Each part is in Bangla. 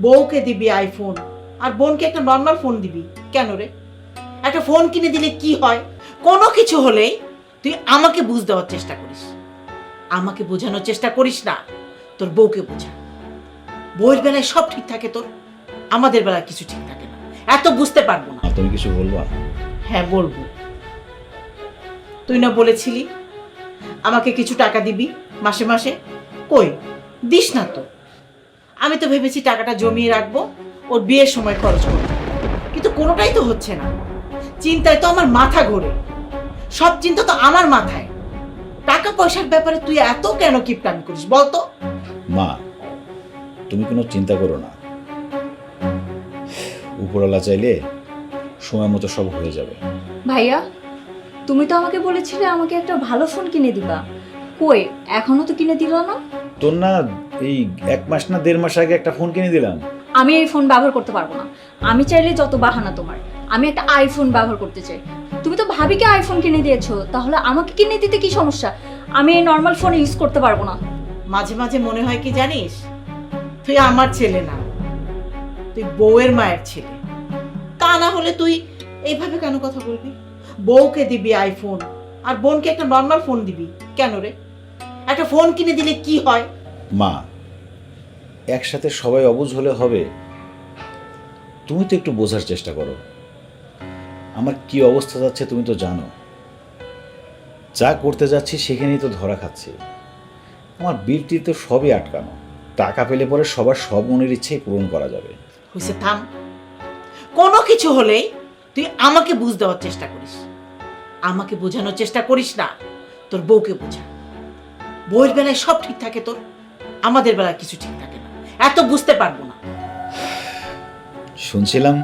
বউকে দিবি আইফোন আর বোনকে একটা নর্মাল ফোন দিবি। কেন রে? একটা ফোন কিনে দিলে কি হয়? কোনো কিছু হলেই তুই আমাকে বুঝ দেওয়ার চেষ্টা করিস। আমাকে বোঝানোর চেষ্টা করিস না তোর বউকে বোঝা। বউয়ের বেলায় সব ঠিক থাকে তোর আমাদের বেলায় কিছু ঠিক থাকে না। এত বুঝতে পারব না। তুমি কিছু বলবা? হ্যাঁ বলব। তুই না বলেছিলি আমাকে কিছু টাকা দিবি মাসে মাসে? কই? দিস না তো। আমি তো ভেবেছি টাকাটা জমিয়ে রাখব ওর বিয়ের সময় খরচ করব। কিন্তু কোনোটাই তো হচ্ছে না। চিন্তায় তো আমার মাথা ঘোরে। সব চিন্তা তো আমার মাথায়। টাকা পয়সার ব্যাপারে তুই এত কেন কিপটামি করিস বলতো মা তুমি কোনো চিন্তা করো না। উপরওয়ালা চাইলে সময় মতো সব হয়ে যাবে। ভাইয়া তুমি তো আমাকে বলেছিলে আমাকে একটা ভালো ফোন কিনে দিবা। কই এখনও তো কিনে দিল না? তোর না এই এক মাস না দেড় মাস আগে একটা ফোন কিনে দিলাম। আমি এই ফোন ব্যবহার করতে পারব না। আমি চাইলে যত বাহানা তোমার আমি একটা আইফোন ব্যবহার করতে চাই। তুমি তো ভাবিকে আইফোন কিনে দিয়েছ তাহলে আমাকে কিনে দিতে কি সমস্যা? আমি এই নর্মাল ফোন ইউজ করতে পারব না। মাঝে মাঝে মনে হয় কি জানিস? তুই আমার ছেলে না তুই বউয়ের মায়ের ছেলে। তা না হলে তুই এইভাবে কেন কথা বলবি? বউকে দিবি আইফোন আর বোনকে একটা নর্মাল ফোন দিবি। কেন রে? একটা ফোন কিনে দিলে কি হয়? মা একসাথে সবাই অবুঝ হলে হবে। তুমি তো একটু বোঝার চেষ্টা করো। আমার কি অবস্থা যাচ্ছে তুমি তো জানো। যা করতে যাচ্ছি সেখানেই তো ধরা খাচ্ছে। আমার বিলটি তো সবই আটকানো। টাকা পেলে পরে সবার সব মনের ইচ্ছেই পূরণ করা যাবে। থাম। কোনো কিছু হলেই তুই আমাকে বুঝ দেওয়ার চেষ্টা করিস। আমাকে বোঝানোর চেষ্টা করিস না। তোর বউকে বোঝা। বউয়ের বেলায় সব ঠিক থাকে তোর। আমাদের বেলায় কিছু ঠিক থাকে না। এত বুঝতে পারব না। শুনছিলাম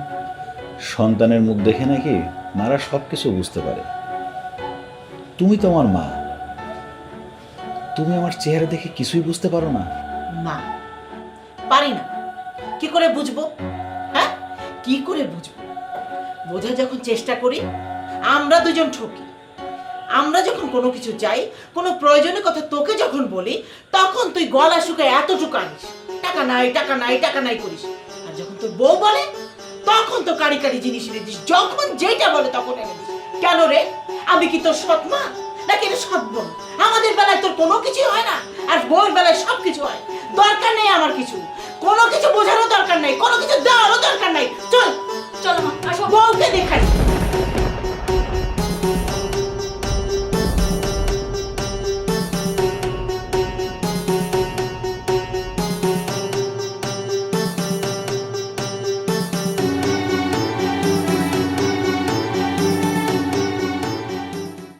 সন্তানের মুখ দেখে নাকি মারা সব কিছু বুঝতে পারে। তুমি তো আমার মা। তুমি আমার চেহারা দেখে কিছুই বুঝতে পারো না। না পারি না। কি করে বুঝব? হ্যাঁ? কি করে বুঝব? বোঝার যখন চেষ্টা করি আমরা দুজন ঠকি। আমরা যখন কোনো কিছু চাই কোনো প্রয়োজনের কথা তোকে যখন বলি তখন তুই গলা শুকায় এতটুকু আনিস। টাকা নাই টাকা নাই টাকা নাই করিস। আর যখন তোর বউ বলে, তখন তো কারি কারি জিনিস এনে দিস যখন যেটা বলে তখন এনে দিস। কেন রে? আমি কি তোর সৎ মা? নাকি এটা সৎ বোন? আমাদের বেলায় তোর কোনো কিছু হয় না। আর বউয়ের বেলায় সব কিছু হয়। দরকার নেই আমার কিছু। কোনো কিছু বোঝারও দরকার নেই। কোনো কিছু